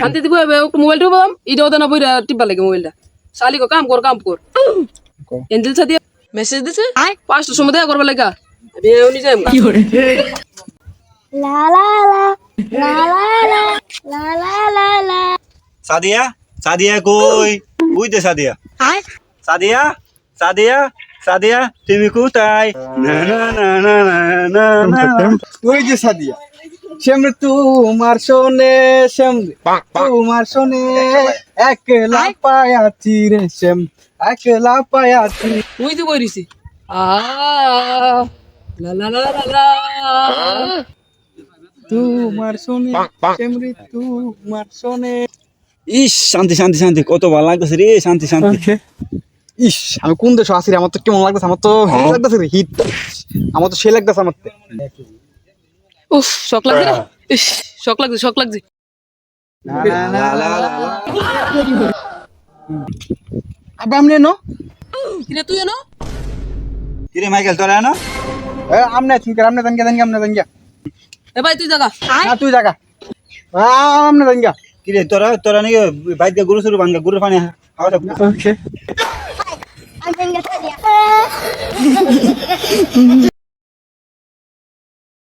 শান্তি দিব মোবাইল টিপাম ইটাও দেনা বইরা টিপা লাগে মোবাইলটা শালি কো কাম কর কাম কর। এঞ্জেল সাথে মেসেজ দিছে? পাঁচটার সময় দেখা করবা লাগা। আমি এমনি যাই কি করে la la la la la la la la la. Sadia Sadia কই? দে সাদিয়া? সাদিয়া সাদিয়া সাদিয়া তুমি কোথায়? না না না না না না না ওই যে সাদিয়া? শ্যামরে তোমার শোনে শ্যামরে তোমার শোনে। একলা পায়াছি রে শ্যাম একলা পায়াছি। মুই তো বইরিছি। আ লা লা লা লা লা। তোমার শোনে শ্যামরে তোমার শোনে। ইস শান্তি শান্তি শান্তি কত ভালো লাগতেছে রে শান্তি শান্তি। ইস আমি কোন দেশে আসি রে? আমার তো কেমন লাগতেছে? আমার তো হিট লাগতেছে রে হিট। আমার তো সে লাগতেছে আমার। উফ শক লাগছে ইস শক লাগছে শক লাগছে। আবে আমনে নো কিরে তুই এনো কিরে মাইকেল তোরা না এ, আমনে চিনকে আমনে জানগে জানগে আমনে জানগে এ ভাই তুই জাগা। না তুই জাগা। আ, আমনে জানগে কিরে তোরা তোরা নাকি বাইকে গরু শুরু বাঙ্গা গরুর পানি ওকে I'm gonna get